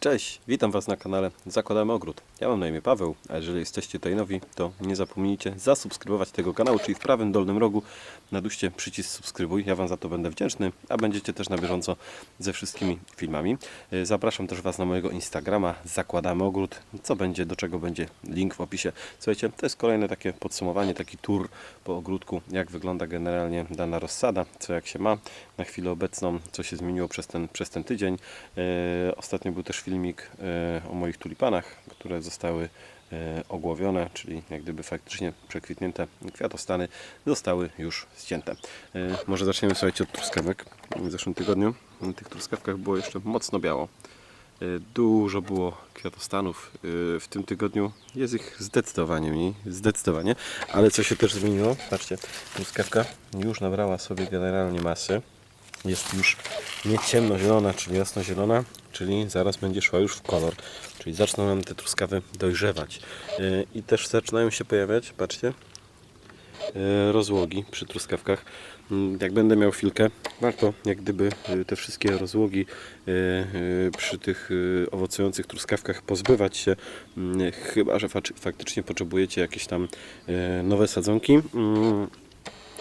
Cześć, witam Was na kanale Zakładamy Ogród. Ja mam na imię Paweł, a jeżeli jesteście tutaj nowi, to nie zapomnijcie zasubskrybować tego kanału, czyli w prawym dolnym rogu naduście przycisk subskrybuj. Ja Wam za to będę wdzięczny, a będziecie też na bieżąco ze wszystkimi filmami. E, Zapraszam też Was na mojego Instagrama Zakładamy Ogród. Co będzie, do czego będzie link w opisie. Słuchajcie, to jest kolejne takie podsumowanie, taki tour po ogródku, jak wygląda generalnie dana rozsada, co jak się ma na chwilę obecną, co się zmieniło przez ten, przez ten tydzień. E, Ostatnio był też filmik e, o moich tulipanach, które zostały e, ogłowione, czyli jak gdyby faktycznie przekwitnięte kwiatostany zostały już ścięte. E, Może zaczniemy słuchajcie od truskawek. W zeszłym tygodniu na tych truskawkach było jeszcze mocno biało. Dużo było kwiatostanów. W tym tygodniu jest ich zdecydowanie mniej, zdecydowanie. Ale co się też zmieniło? Patrzcie, truskawka już nabrała sobie generalnie masy. Jest już nie ciemnozielona, czyli jasnozielona, czyli zaraz będzie szła już w kolor. Czyli zaczną nam te truskawy dojrzewać. E, I też zaczynają się pojawiać, patrzcie, e, rozłogi przy truskawkach. Mm, Jak będę miał chwilkę, warto jak gdyby e, te wszystkie rozłogi przy tych owocujących truskawkach pozbywać się, mm, chyba że faktycznie potrzebujecie jakieś tam nowe sadzonki.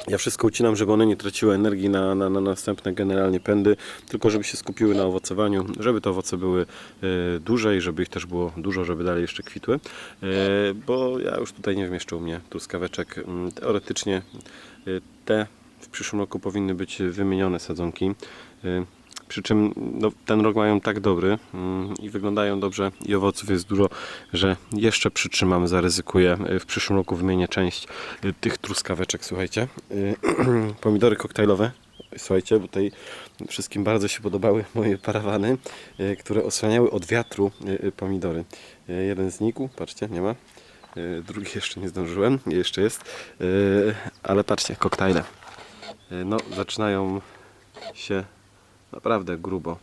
Ja wszystko ucinam, żeby one nie traciły energii na, na, na następne generalnie pędy, tylko żeby się skupiły na owocowaniu, żeby te owoce były e, duże i żeby ich też było dużo, żeby dalej jeszcze kwitły. E, bo ja już tutaj nie wmieszczę u mnie truskaweczek. Mm, Teoretycznie e, te w przyszłym roku powinny być wymienione sadzonki. Przy czym no, ten rok mają tak dobry mm, i wyglądają dobrze i owoców jest dużo, że jeszcze przytrzymam, zaryzykuję. W przyszłym roku wymienię część y, tych truskaweczek, słuchajcie. Y, Pomidory koktajlowe. Słuchajcie, bo tutaj wszystkim bardzo się podobały moje parawany, y, które osłaniały od wiatru pomidory. Jeden znikł, patrzcie, nie ma. Drugi jeszcze nie zdążyłem, jeszcze jest. Ale patrzcie, koktajle. No, zaczynają się naprawdę grubo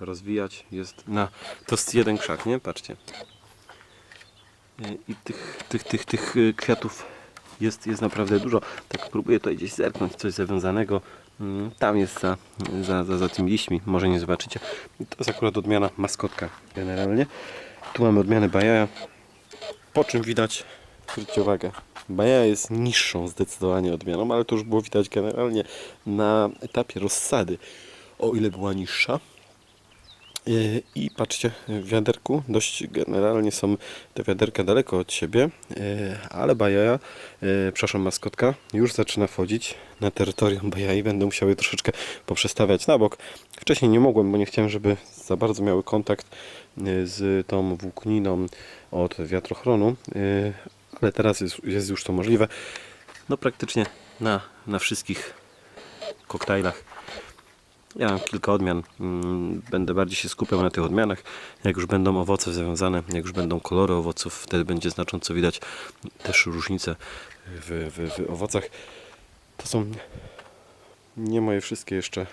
rozwijać. Jest na to jest jeden krzak, nie? Patrzcie. I tych, tych, tych, tych y, kwiatów jest, jest naprawdę dużo. Tak próbuję tutaj gdzieś zerknąć, coś zawiązanego. Mm, Tam jest za, za, za, za tymi liśćmi, może nie zobaczycie. To jest akurat odmiana maskotka generalnie. Tu mamy odmianę bajaja. Po czym widać, zwróćcie uwagę, Baja jest niższą zdecydowanie odmianą, ale to już było widać generalnie na etapie rozsady, o ile była niższa. Yy, I patrzcie, w wiaderku dość generalnie są te wiaderka daleko od siebie, yy, ale bajaja, yy, przepraszam, maskotka już zaczyna wchodzić na terytorium bajai. Będę musiał je troszeczkę poprzestawiać na bok. Wcześniej nie mogłem, bo nie chciałem, żeby za bardzo miały kontakt z tą włókniną od wiatrochronu, ale teraz jest, jest już to możliwe. No praktycznie na, na wszystkich koktajlach ja mam kilka odmian. Mm, Będę bardziej się skupiał na tych odmianach. Jak już będą owoce związane, jak już będą kolory owoców, wtedy będzie znacząco widać też różnice w, w, w owocach. To są nie moje wszystkie jeszcze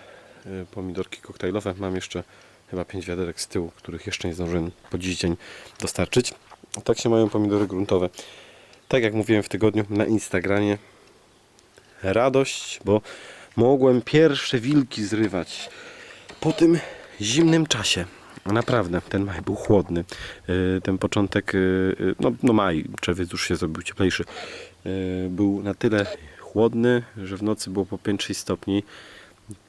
y, pomidorki koktajlowe. Mam jeszcze chyba 5 wiaderek z tyłu, których jeszcze nie zdążyłem po dziś dzień dostarczyć. Tak się mają pomidory gruntowe. Tak jak mówiłem w tygodniu na Instagramie, radość, bo mogłem pierwsze wilki zrywać po tym zimnym czasie. Naprawdę, ten maj był chłodny. Yy, Ten początek, yy, yy, no, no maj, czerwiec już się zrobił cieplejszy. Był na tyle chłodny, że w nocy było po 5-6 stopni.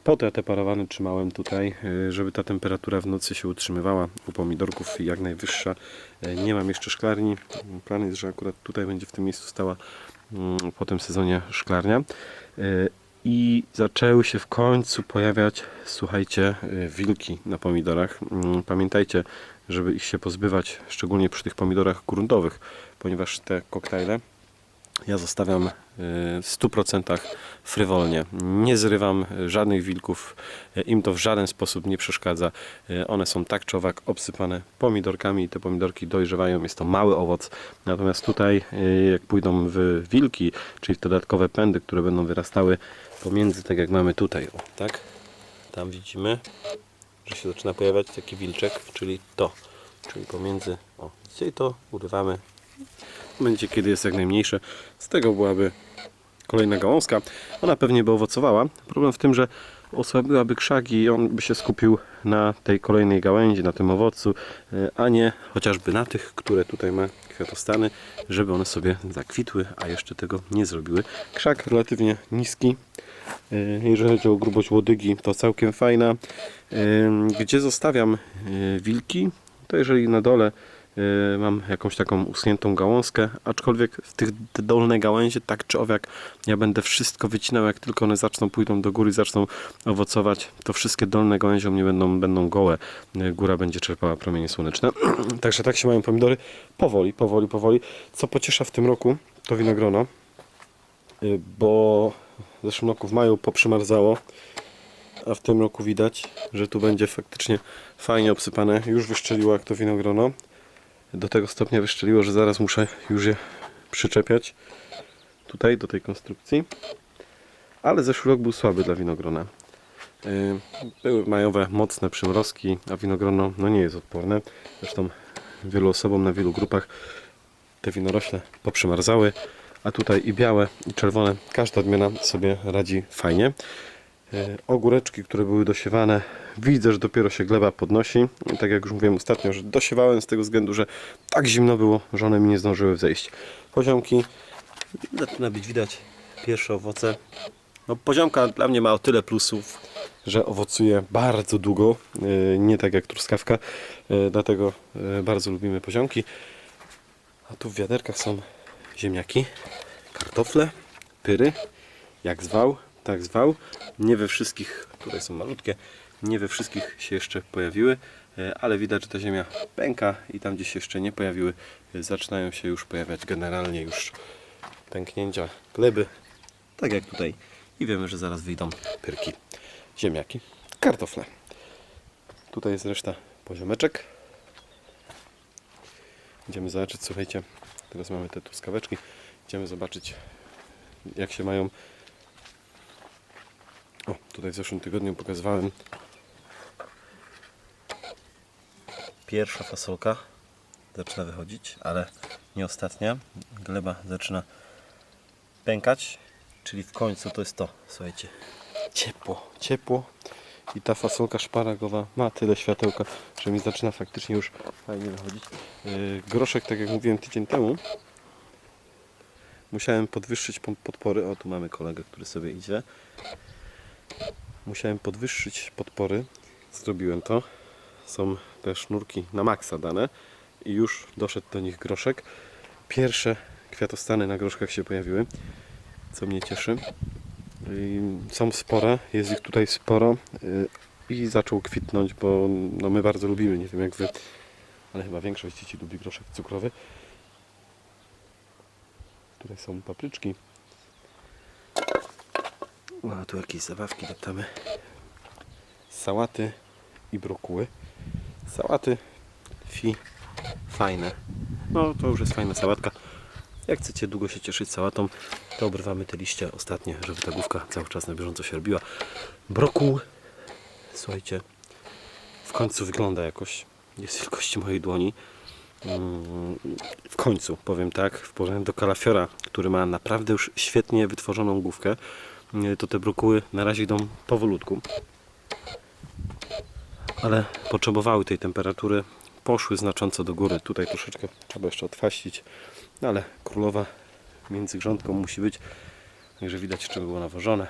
Po to ja te parawany trzymałem tutaj, yy, żeby ta temperatura w nocy się utrzymywała. U pomidorków jak najwyższa. Yy, Nie mam jeszcze szklarni. Plan jest, że akurat tutaj będzie w tym miejscu stała mm, po tym sezonie szklarnia. Yy, I zaczęły się w końcu pojawiać, słuchajcie, wilki na pomidorach. Mm, Pamiętajcie, żeby ich się pozbywać, szczególnie przy tych pomidorach gruntowych, ponieważ te koktajle ja zostawiam y, w 100% frywolnie. Nie zrywam y, żadnych wilków, y, im to w żaden sposób nie przeszkadza. One są tak czy owak obsypane pomidorkami i te pomidorki dojrzewają. Jest to mały owoc. Natomiast tutaj, jak pójdą w wilki, czyli w dodatkowe pędy, które będą wyrastały pomiędzy, tak jak mamy tutaj, o, tak? Tam widzimy, że się zaczyna pojawiać taki wilczek, czyli to. Czyli pomiędzy, o, dzisiaj to urywamy momencie, kiedy jest jak najmniejsze. Z tego byłaby kolejna gałązka. Ona pewnie by owocowała. Problem w tym, że osłabiłaby krzaki i on by się skupił na tej kolejnej gałęzi, na tym owocu, e, a nie chociażby na tych, które tutaj ma kwiatostany, żeby one sobie zakwitły, a jeszcze tego nie zrobiły. Krzak relatywnie niski, e, jeżeli chodzi o grubość łodygi, to całkiem fajna. E, Gdzie zostawiam wilki, to jeżeli na dole mam jakąś taką uschniętą gałązkę, aczkolwiek w tych d- dolne gałęzie, tak czy owak, ja będę wszystko wycinał, jak tylko one zaczną, pójdą do góry, zaczną owocować, to wszystkie dolne gałęzie u mnie będą, będą gołe, E, góra będzie czerpała promienie słoneczne. Także tak się mają pomidory, powoli, powoli, powoli. Co pociesza w tym roku, to winogrono, Y, bo w zeszłym roku w maju poprzymarzało, a w tym roku widać, że tu będzie faktycznie fajnie obsypane. Już wyszczeliło jak to winogrono. Do tego stopnia wyszczeliło, że zaraz muszę już je przyczepiać tutaj do tej konstrukcji. Ale zeszły rok był słaby dla winogrona. Y, Były majowe mocne przymrozki, a winogrono no nie jest odporne. Zresztą wielu osobom na wielu grupach te winorośle poprzymarzały, a tutaj i białe, i czerwone, każda odmiana sobie radzi fajnie. E, Ogóreczki, które były dosiewane, widzę, że dopiero się gleba podnosi. Tak jak już mówiłem ostatnio, że dosiewałem z tego względu, że tak zimno było, że one mi nie zdążyły wzejść. Poziomki, zaczyna być widać pierwsze owoce. No, poziomka dla mnie ma o tyle plusów, że owocuje bardzo długo, e, nie tak jak truskawka, e, dlatego bardzo lubimy poziomki. A tu w wiaderkach są ziemniaki, kartofle, pyry, jak zwał, tak zwał. Nie we wszystkich, tutaj są malutkie, nie we wszystkich się jeszcze pojawiły, e, ale widać, że ta ziemia pęka i tam gdzie się jeszcze nie pojawiły, e, zaczynają się już pojawiać generalnie już pęknięcia gleby, tak jak tutaj. I wiemy, że zaraz wyjdą pyrki, ziemniaki, kartofle. Tutaj jest reszta poziomeczek. Idziemy zobaczyć, słuchajcie, teraz mamy te truskaweczki. Idziemy zobaczyć, jak się mają. O, tutaj w zeszłym tygodniu pokazywałem. Pierwsza fasolka zaczyna wychodzić, ale nie ostatnia. Gleba zaczyna pękać, czyli w końcu to jest to, słuchajcie. Ciepło, ciepło. I ta fasolka szparagowa ma tyle światełka, że mi zaczyna faktycznie już fajnie wychodzić. Yy, Groszek, tak jak mówiłem tydzień temu, musiałem podwyższyć podpory. O, tu mamy kolegę, który sobie idzie. Musiałem podwyższyć podpory. Zrobiłem to. Są te sznurki na maksa dane i już doszedł do nich groszek. Pierwsze kwiatostany na groszkach się pojawiły, co mnie cieszy. Są spore, jest ich tutaj sporo y, i zaczął kwitnąć, bo no my bardzo lubimy, nie wiem jak wy, ale chyba większość dzieci lubi groszek cukrowy. Tutaj są papryczki. A tu jakieś zabawki deptamy. Sałaty i brokuły. Sałaty fi fajne. No to już jest fajna sałatka. Jak chcecie długo się cieszyć sałatą, to obrywamy te liście ostatnie, żeby ta główka cały czas na bieżąco się robiła. Brokuł, słuchajcie, w końcu wygląda jakoś, jest wielkości mojej dłoni. Mm, W końcu, powiem tak, w porównaniu do kalafiora, który ma naprawdę już świetnie wytworzoną główkę, to te brokuły na razie idą powolutku. Ale potrzebowały tej temperatury, poszły znacząco do góry. Tutaj troszeczkę trzeba jeszcze odfaścić, no ale królowa między grządką musi być, także widać, czy było nawożone.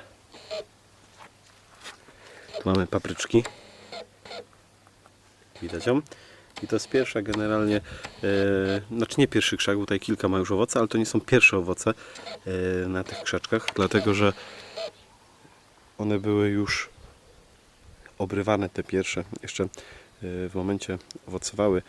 Tu mamy papryczki. Widać ją. I to jest pierwsza generalnie, e, znaczy nie pierwszy krzak, bo tutaj kilka ma już owoce, ale to nie są pierwsze owoce e, na tych krzaczkach, dlatego że one były już obrywane te pierwsze, jeszcze e, w momencie owocowały,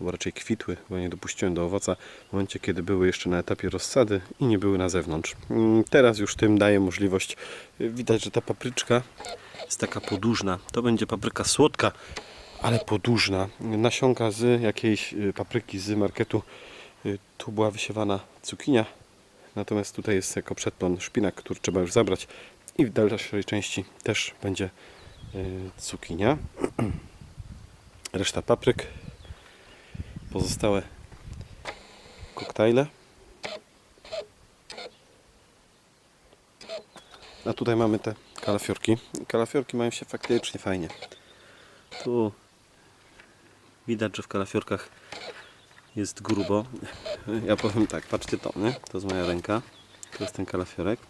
albo raczej kwitły, bo nie dopuściłem do owoca, w momencie kiedy były jeszcze na etapie rozsady i nie były na zewnątrz. Mm, Teraz już tym daje możliwość, e, widać, że ta papryczka jest taka podłużna. To będzie papryka słodka, ale podłużna. Nasionka z jakiejś y, papryki z marketu. Tu była wysiewana cukinia, natomiast tutaj jest jako przedplon szpinak, który trzeba już zabrać i w dalszej części też będzie y, cukinia. Reszta papryk. Pozostałe koktajle. A tutaj mamy te kalafiorki. Kalafiorki mają się faktycznie fajnie. Tu widać, że w kalafiorkach jest grubo. Ja powiem tak, patrzcie to, nie? To jest moja ręka. To jest ten kalafiorek.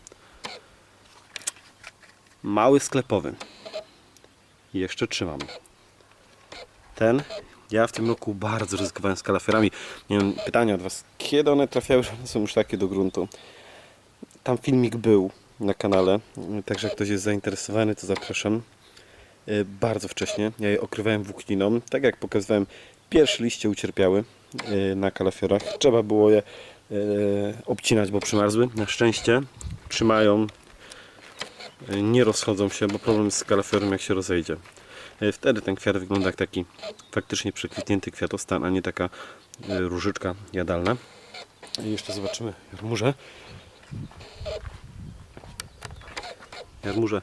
Mały sklepowy. Jeszcze trzymam. Ten, ja w tym roku bardzo ryzykowałem z kalafiorami. Wiem, pytanie od Was, kiedy one trafiały, że one są już takie do gruntu? Tam filmik był na kanale, także jak ktoś jest zainteresowany, to zapraszam. E, Bardzo wcześnie, ja je okrywałem włókniną, tak jak pokazywałem, pierwsze liście ucierpiały e, na kalafiorach. Trzeba było je e, obcinać, bo przymarzły. Na szczęście trzymają, nie rozchodzą się, bo problem z kalafiorem jak się rozejdzie. E, Wtedy ten kwiat wygląda jak taki faktycznie przekwitnięty kwiatostan, a nie taka e, różyczka jadalna. I jeszcze zobaczymy jarmużę. Jarmuże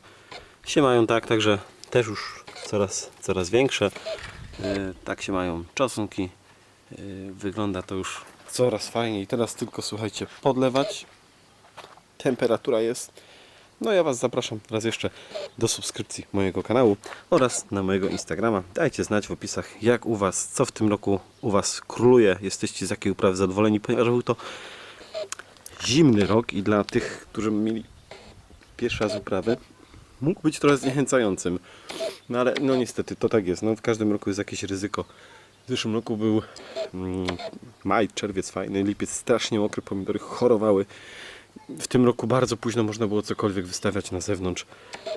się mają tak, także też już coraz, coraz większe. E, Tak się mają czosnki. E, Wygląda to już coraz fajniej. Teraz tylko słuchajcie, podlewać. Temperatura jest. No ja Was zapraszam raz jeszcze do subskrypcji mojego kanału oraz na mojego Instagrama. Dajcie znać w opisach jak u Was, co w tym roku u Was króluje. Jesteście z jakiej uprawy zadowoleni, ponieważ był to zimny rok i dla tych, którzy mieli pierwszy raz uprawy, mógł być trochę zniechęcającym. No ale no niestety to tak jest. No, w każdym roku jest jakieś ryzyko. W zeszłym roku był mm, maj, czerwiec fajny, lipiec strasznie mokry, pomidory chorowały. W tym roku bardzo późno można było cokolwiek wystawiać na zewnątrz,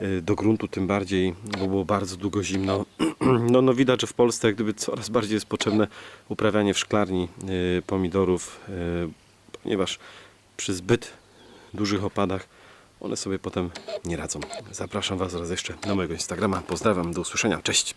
y, do gruntu tym bardziej, bo było bardzo długo zimno. No, no widać, że w Polsce jak gdyby coraz bardziej jest potrzebne uprawianie w szklarni y, pomidorów, y, ponieważ przy zbyt dużych opadach one sobie potem nie radzą. Zapraszam Was raz jeszcze na mojego Instagrama. Pozdrawiam, do usłyszenia. Cześć!